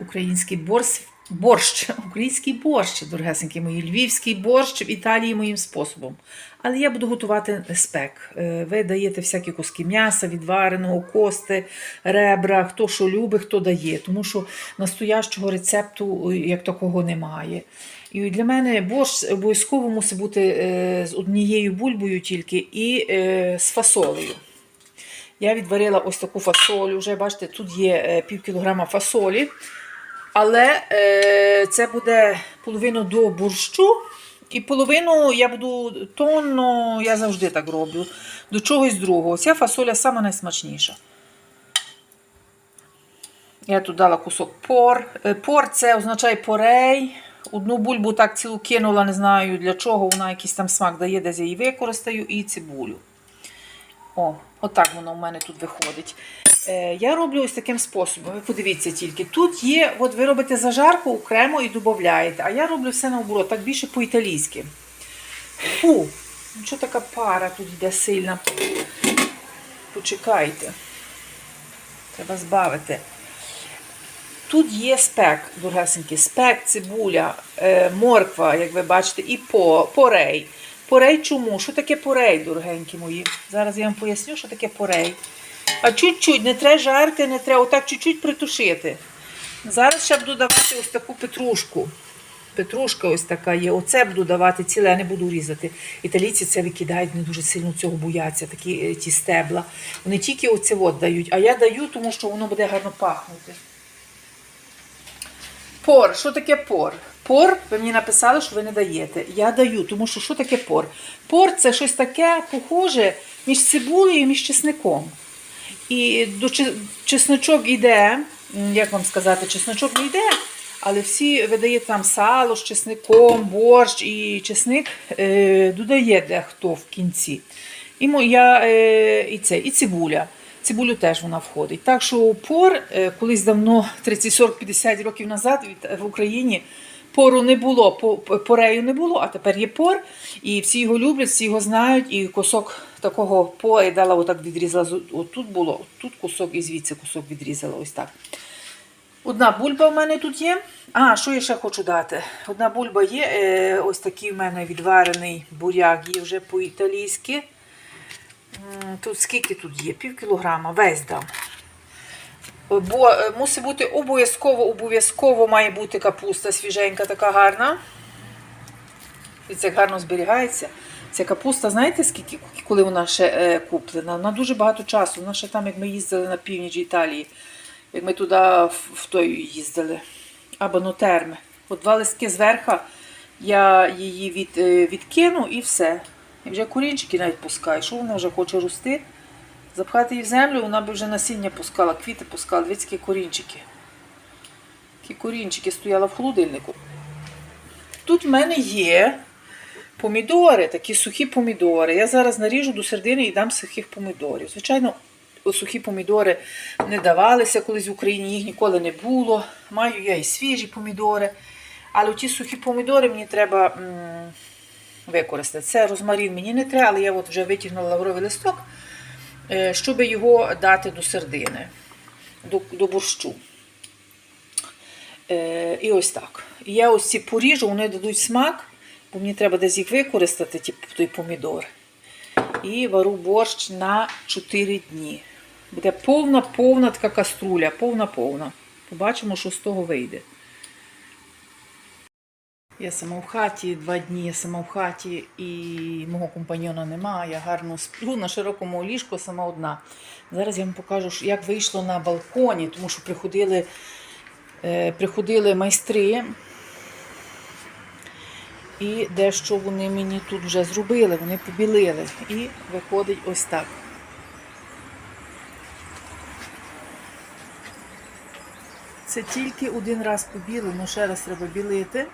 український борщ, борщ, український борщ, дорогесенькі мої, львівський борщ в Італії моїм способом. Але я буду готувати спек. Е, Ви даєте всякі куски м'яса, відвареного, кости, ребра, хто що любить, хто дає. Тому що настоящого рецепту е, як такого немає. І для мене борщ обов'язково мусить бути е, з однією бульбою тільки і з фасолею. Я відварила ось таку фасолю. Вже бачите, тут є пів кілограма фасолі. Але е, це буде половину до борщу. І половину я буду тонно, я завжди так роблю, до чогось другого. Ця фасоля сама найсмачніша. Я тут дала кусок пор. Е, Пор це означає порей. Одну бульбу так цілу кинула, не знаю для чого. Вона якийсь там смак дає, десь я її використаю, і цибулю. О, отак воно в мене тут виходить. Е, я роблю ось таким способом. Ви подивіться тільки. Тут є, от ви робите зажарку окремо і додаєте, а я роблю все наоборот, так більше по-італійськи. Фу, ну що така пара тут йде сильна. Почекайте. Треба збавити. Тут є спек, дорогесенький, спек, цибуля, е, морква, як ви бачите, і по, порей. Порей чому? Що таке порей, дорогенькі мої? Зараз я вам поясню, що таке порей. А чуть-чуть, не треба жарти, не треба отак чуть-чуть притушити. Зараз ще буду давати ось таку петрушку. Петрушка ось така є. Оце буду давати ціле, не буду різати. Італійці це викидають, не дуже сильно цього бояться, такі е, ті стебла. Вони тільки оце от дають, а я даю, тому що воно буде гарно пахнути. Пор, що таке пор? Пор, ви мені написали, що ви не даєте. Я даю, тому що що таке пор? Пор це щось таке похоже між цибулею і між чесником. І до чесночок йде, як вам сказати, чесночок не йде, але всі видають там сало з чесником, борщ і чесник е, додає дехто в кінці. І, мо- я, е, і, це, і цибуля. Цибулю теж вона входить. Так що пор е, колись давно, 30, 40, 50 років назад в Україні пору не було, по- по- порею не було, а тепер є пор. І всі його люблять, всі його знають. І кусок такого по я дала, отак відрізала. Отут було, тут кусок і звідси кусок відрізала. Ось так. Одна бульба в мене тут є. А, що я ще хочу дати? Одна бульба є. Е, ось такий в мене відварений буряк є вже по-італійськи. М, Тут скільки тут є? Пів кілограма, весь дам. Бо е, мусить бути обов'язково, обов'язково має бути капуста свіженька, така гарна. І це гарно зберігається. Ця капуста, знаєте, скільки, коли вона ще е, куплена? Вона дуже багато часу. Вона ще там, як ми їздили на північ Італії, як ми туди в, той їздили. Або Нотерми. От два листки зверху я її від, е, відкину і все. І вже корінчики навіть пускаю. Що вона вже хоче рости? Запхати її в землю, вона би вже насіння пускала, квіти пускала. Дивіться, які корінчики. Які корінчики стояла в холодильнику. Тут в мене є помідори, такі сухі помідори. Я зараз наріжу до середини і дам сухих помідорів. Звичайно, сухі помідори не давалися колись в Україні, їх ніколи не було. Маю я і свіжі помідори. Але ті сухі помідори мені треба використати. Це розмарин мені не треба, але я от вже витягнула лавровий листок, е, щоб його дати до середини, до, до борщу. Е, і ось так. Я ось ці поріжу, вони дадуть смак, бо мені треба десь їх використати, ті, той помідор. І вару борщ на 4 дні. Буде повна-повна така каструля, повна-повна. Побачимо, що з того вийде. Я сама в хаті, два дні я сама в хаті, і мого компаньйона немає. Я гарно сплю на широкому ліжку, сама одна. Зараз я вам покажу, як вийшло на балконі, тому що приходили, е, приходили майстри. І дещо вони мені тут вже зробили, вони побілили. І виходить ось так. Це тільки один раз побілено, ще раз треба білити.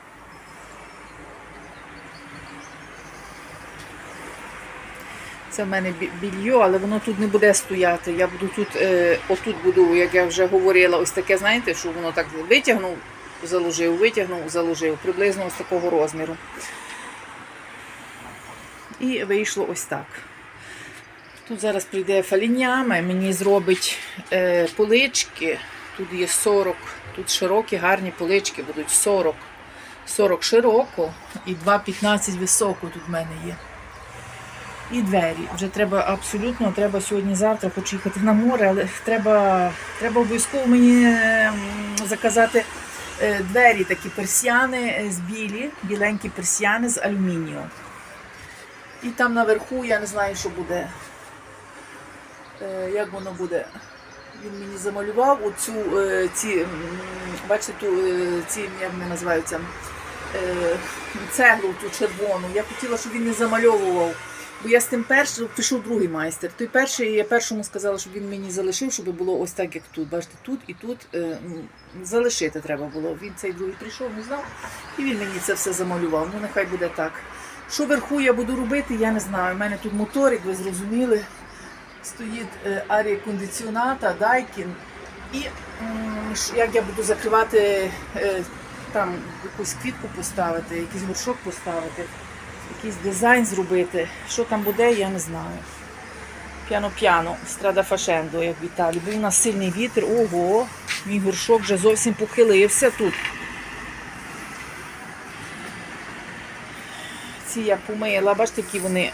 Це в мене бі- більйо, але воно тут не буде стояти. Я буду тут, е, отут буду, як я вже говорила, ось таке, знаєте, що воно так витягнув, заложив, витягнув, заложив, приблизно ось такого розміру. І вийшло ось так. Тут зараз прийде фалінями, мені зробить е, полички. Тут є 40, тут широкі, гарні полички будуть 40. 40 широко і 2,15 високо тут в мене є. І двері. Вже треба абсолютно, треба сьогодні-завтра хочу їхати на море, але треба, треба обов'язково мені ем, заказати е, двері, такі персіани е, з білі, біленькі персіани з алюмінію. І там наверху я не знаю, що буде. Е, Як воно буде? Він мені замалював оцю, ці, бачите, ту, ці, як вони називаються, цеглу ту червону. Я хотіла, щоб він не замальовував. Бо я з тим першим пішов другий майстер. Той перший, я першому сказала, щоб він мені залишив, щоб було ось так, як тут. Бачите, тут і тут е, залишити треба було. Він цей другий прийшов, не знав, і він мені це все замалював. Ну нехай буде так. Що вверху я буду робити, я не знаю. У мене тут моторик, ви зрозуміли. Стоїть е, арія кондиціоната, дайкін. І як я буду закривати, е, там якусь квітку поставити, якийсь горшок поставити, якийсь дизайн зробити. Що там буде, я не знаю. П'яно-п'яно, страда фашендо, як в Італії. Був у нас сильний вітер. Ого, мій горшок вже зовсім похилився тут. Ці я помила, бачите, які вони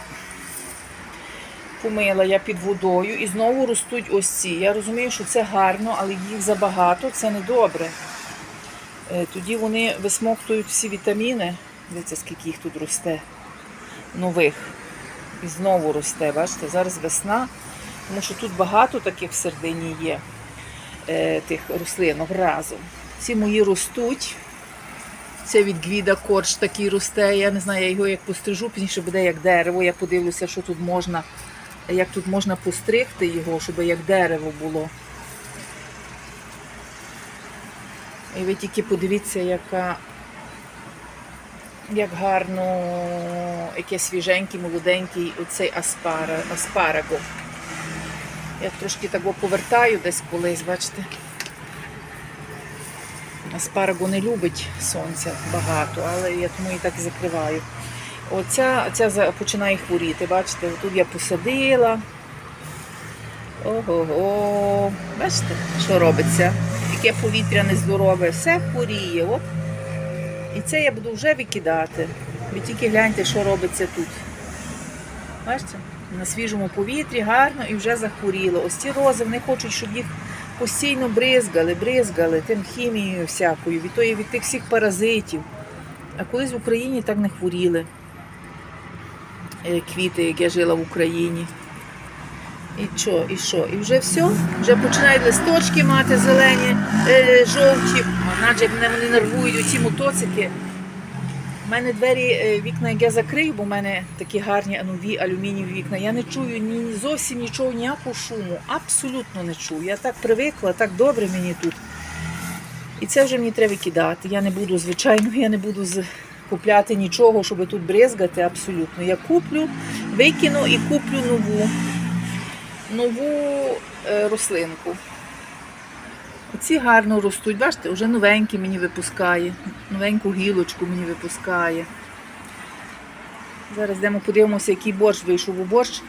помила я під водою і знову ростуть ось ці. Я розумію, що це гарно, але їх забагато, це не добре. Е, Тоді вони висмоктують всі вітаміни. Дивіться, скільки їх тут росте нових. І знову росте. Бачите, зараз весна, тому що тут багато таких в середині є е, тих рослинок разом. Ці мої ростуть. Це від Гвіда корч такий росте. Я не знаю, я його як пострижу, пізніше буде як дерево. Я подивлюся, що тут можна, як тут можна постригти його, щоб як дерево було. І ви тільки подивіться, яка, як гарно, яке свіженький, молоденький оцей аспара, аспараго. Я трошки так повертаю десь колись, бачите. Аспараго не любить сонця багато, але я тому і так закриваю. Оця, ця починає хворіти, бачите, тут я посадила. Ого-го. Бачите, що робиться? Яке повітря нездорове, все хворіє. От. І це я буду вже викидати. Ви тільки гляньте, що робиться тут. Бачите? На свіжому повітрі гарно і вже захворіло. Ось ці рози, вони хочуть, щоб їх постійно бризгали, бризгали тим хімією всякою, від, тої, від тих всіх паразитів. А колись в Україні так не хворіли е, квіти, як я жила в Україні. І що, і що? І вже все? Вже починають листочки мати зелені, е, жовті. Наче мене вони нервують оці мотоцики. У мене двері, е, вікна, як я закрию, бо в мене такі гарні нові алюмінієві вікна. Я не чую ні зовсім нічого, ніякого шуму. Абсолютно не чую. Я так привикла, так добре мені тут. І це вже мені треба кидати. Я не буду, звичайно, я не буду купляти нічого, щоб тут бризгати. Абсолютно. Я куплю, викину і куплю нову, нову е, рослинку. Оці гарно ростуть, бачите, вже новенькі мені випускає, новеньку гілочку мені випускає. Зараз йдемо подивимося, який борщ вийшов у борщ.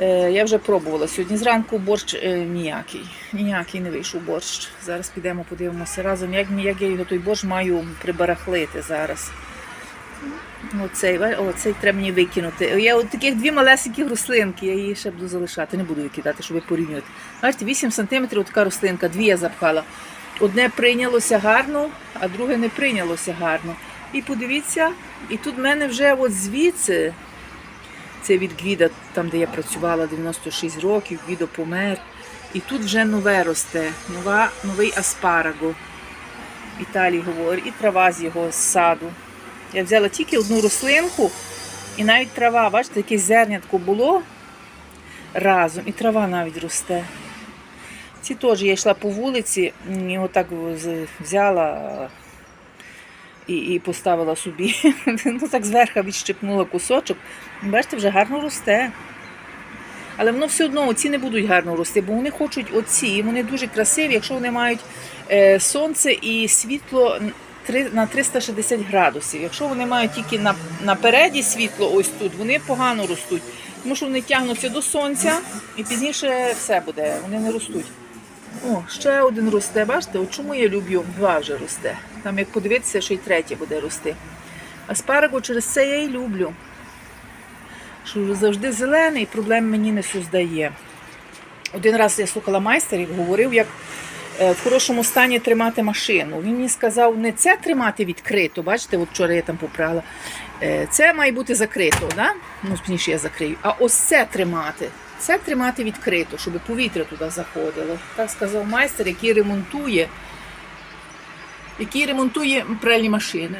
Е, я вже пробувала. Сьогодні зранку борщ е, ніякий. Ніякий не вийшов борщ. Зараз підемо подивимося разом, як, як я його той борщ маю прибарахлити зараз. Оцей, ба- о, цей треба мені викинути. Я от таких дві малесенькі рослинки, я її ще буду залишати, не буду її кидати, щоб порівнювати. Бачите, 8 см така рослинка, дві я запхала. Одне прийнялося гарно, а друге не прийнялося гарно. І подивіться, і тут в мене вже от звідси, це від Гвіда, там де я працювала 96 років, Гвідо помер. І тут вже нове росте, нова, новий аспараго. Італії говорить, і трава з його саду. Я взяла тільки одну рослинку, і навіть трава, бачите, якесь зернятко було разом, і трава навіть росте. Ці теж я йшла по вулиці, м, і отак взяла і, і поставила собі. ну так зверху відщепнула кусочок. Бачите, вже гарно росте. Але воно все одно оці не будуть гарно рости, бо вони хочуть оці, вони дуже красиві, якщо вони мають е, сонце і світло на 360 градусів. Якщо вони мають тільки на, напереді світло, ось тут, вони погано ростуть, тому що вони тягнуться до сонця і пізніше все буде, вони не ростуть. О, ще один росте. Бачите, от чому я люблю, два вже росте. Там як подивитися, що й третє буде рости. Аспарагу через це я і люблю. Що завжди зелений, проблем мені не создає. Один раз я слухала майстерів, говорив, як в хорошому стані тримати машину. Він мені сказав, не це тримати відкрито, бачите, от вчора я там попрала. Е, Це має бути закрито, да? ну, пізніше я закрию. А ось це тримати. Це тримати відкрито, щоб повітря туди заходило. Так сказав майстер, який ремонтує, який ремонтує пральні машини.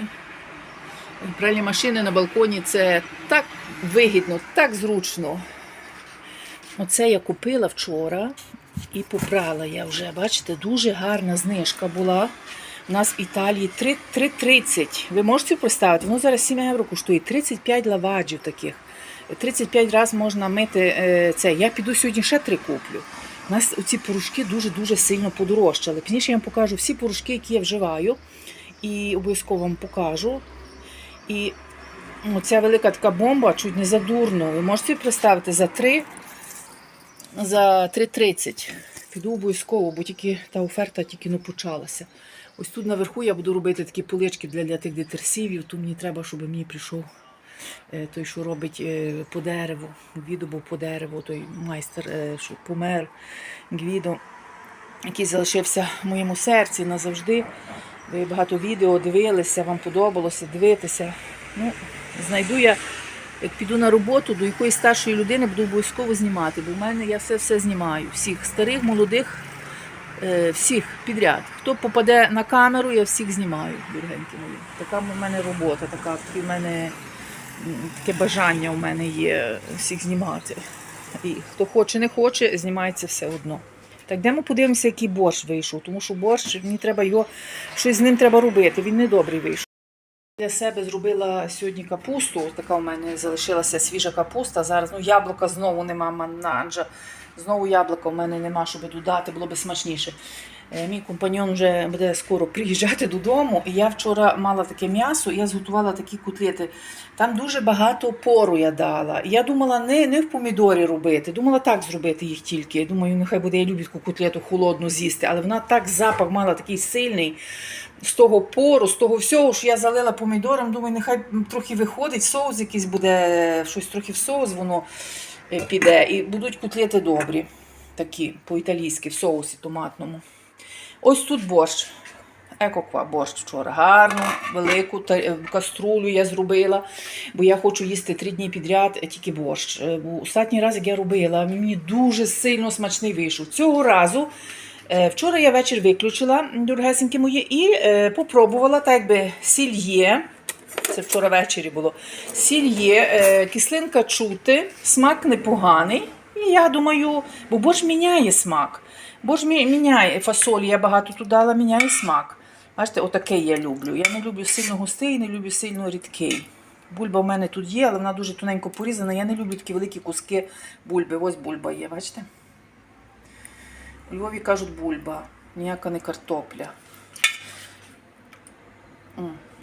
Пральні машини на балконі це так вигідно, так зручно. Оце я купила вчора і попрала я вже. Бачите, дуже гарна знижка була. У нас в Італії 3,30. Ви можете представити? Воно зараз 7 євро коштує 35 лаваджів таких. 35 разів можна мити е, це. Я піду сьогодні ще три куплю. У нас ці порошки дуже-дуже сильно подорожчали. Пізніше я вам покажу всі порошки, які я вживаю. І обов'язково вам покажу. І ну, ця велика така бомба, чуть не задурно. Ви можете представити за 3 за 3,30. Піду обов'язково, бо тільки та оферта тільки не почалася. Ось тут наверху я буду робити такі полички для, для тих детерсивів. Тут мені треба, щоб мені прийшов е, той, що робить е, по дереву. Гвідо був по дереву, той майстер, е, що помер. Гвідо, який залишився в моєму серці назавжди. Ви багато відео дивилися, вам подобалося дивитися. Ну, знайду я, як піду на роботу до якоїсь старшої людини, буду обов'язково знімати, бо в мене я все все знімаю. Всіх старих, молодих, е, всіх підряд. Хто попаде на камеру, я всіх знімаю, дорогенькі мої. Така в мене робота, така в мене таке бажання у мене є всіх знімати. І хто хоче, не хоче, знімається все одно. Так, йдемо подивимося, який борщ вийшов, тому що борщ, мені треба його, щось з ним треба робити, він не добрий вийшов. Для себе зробила сьогодні капусту. Така у мене залишилася свіжа капуста. Зараз ну, яблука знову нема мананджа. Знову яблука у мене нема, щоб додати, було б смачніше. Е, Мій компаньон вже буде скоро приїжджати додому. І я вчора мала таке м'ясо, я зготувала такі котлети. Там дуже багато пору я дала. Я думала не, не в помідорі робити, думала так зробити їх тільки. Я Думаю, нехай буде я люблю котлету холодну з'їсти, але вона так запах мала такий сильний з того пору, з того всього, що я залила помідором. Думаю, нехай трохи виходить, соус якийсь буде, щось трохи в соус воно е, піде. І будуть котлети добрі, такі по-італійськи, в соусі томатному. Ось тут борщ. Екоква борщ вчора. Гарну, велику е, каструлю я зробила, бо я хочу їсти три дні підряд е, тільки борщ. Е, Бо останній раз, як я робила, мені дуже сильно смачний вийшов. Цього разу. Вчора я вечір виключила, дорогесенькі мої, і е, попробувала, так якби сіль є. Це вчора ввечері було. Сіль є, е, кислинка чути, смак непоганий. І я думаю, бо борщ міняє смак. Борщ міняє фасоль, я багато тут дала, міняє смак. Бачите, отаке я люблю. Я не люблю сильно густий, не люблю сильно рідкий. Бульба в мене тут є, але вона дуже тоненько порізана. Я не люблю такі великі куски бульби. Ось бульба є, бачите? У Львові кажуть бульба, ніяка не картопля.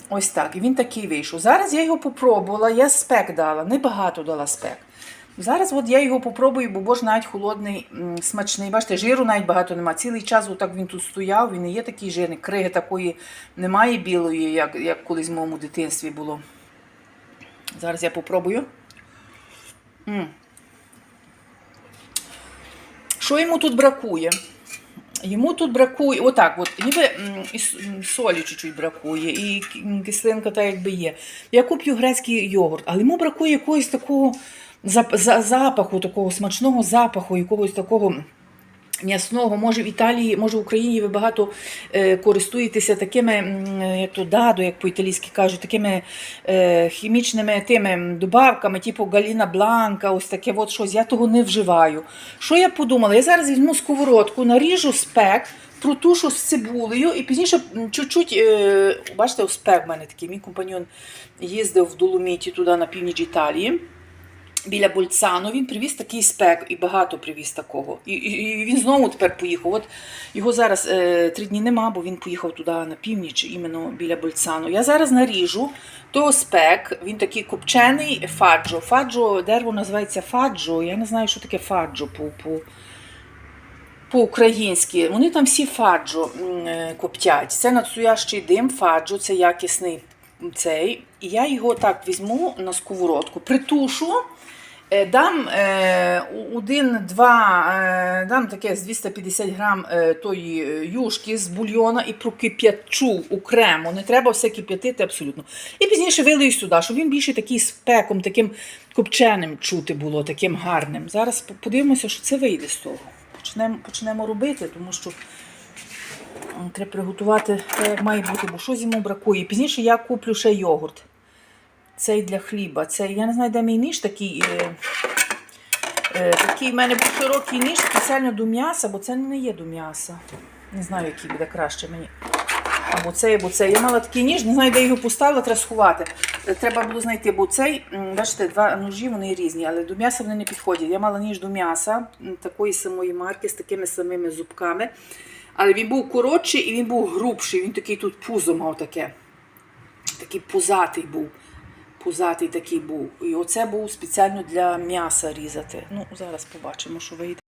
Ось так. І він такий вийшов. Зараз я його попробувала, я спек дала, небагато дала спек. Зараз от я його попробую, бо бож навіть холодний, смачний. Бачите, жиру навіть багато немає. Цілий час отак він тут стояв, він не є такий жирний. Криги такої немає білої, як, як колись в моєму дитинстві було. Зараз я попробую. М. Що йому тут бракує? Йому тут бракує, отак, от, ніби і солі чуть-чуть бракує, і кислинка так якби є. Я куплю грецький йогурт, але йому бракує якогось такого запаху, такого смачного запаху, якогось такого м'ясного. Може в Італії, може в Україні ви багато е, користуєтеся такими, як то дадо, як по-італійськи кажуть, такими е, хімічними тими добавками, типу Галіна Бланка, ось таке от щось. Я того не вживаю. Що я подумала? Я зараз візьму сковородку, наріжу спек, протушу з цибулею і пізніше чуть-чуть, е, бачите, спек в мене такий. Мій компаньон їздив в Доломіті туди на північ Італії біля Больцану він привіз такий спек і багато привіз такого. І, і, і він знову тепер поїхав. От його зараз е, три дні нема, бо він поїхав туди на північ, іменно біля Больцану. Я зараз наріжу то спек, він такий копчений фаджо. Фаджо, дерево називається фаджо. Я не знаю, що таке фаджо по, по, по-українськи. Вони там всі фаджо е, коптять. Це надстоящий дим, фаджо, це якісний цей. І я його так візьму на сковородку, притушу. Е, Дам е, один-два, е, дам таке з 250 грам тої юшки з бульйона і прокип'ячу окремо. Не треба все кип'ятити абсолютно. І пізніше вилию сюди, щоб він більше такий спеком, таким копченим чути було, таким гарним. Зараз подивимося, що це вийде з того. Почнемо, почнемо робити, тому що треба приготувати як має бути, бо щось йому бракує. Пізніше я куплю ще йогурт. Цей для хліба. Цей, я не знаю, де мій ніж такий. Е, е, такий в мене був широкий ніж спеціально до м'яса, бо це не є до м'яса. Не знаю, який буде краще мені. Або цей, або цей. Я мала такий ніж, не знаю, де його поставила, треба сховати. Е, Треба було знайти, бо цей, бачите, два ножі, вони різні, але до м'яса вони не підходять. Я мала ніж до м'яса такої самої марки, з такими самими зубками. Але він був коротший і він був грубший. Він такий тут пузо мав таке. Такий пузатий був. Пузатий такий був. І оце був спеціально для м'яса різати. Ну, зараз побачимо, що вийде.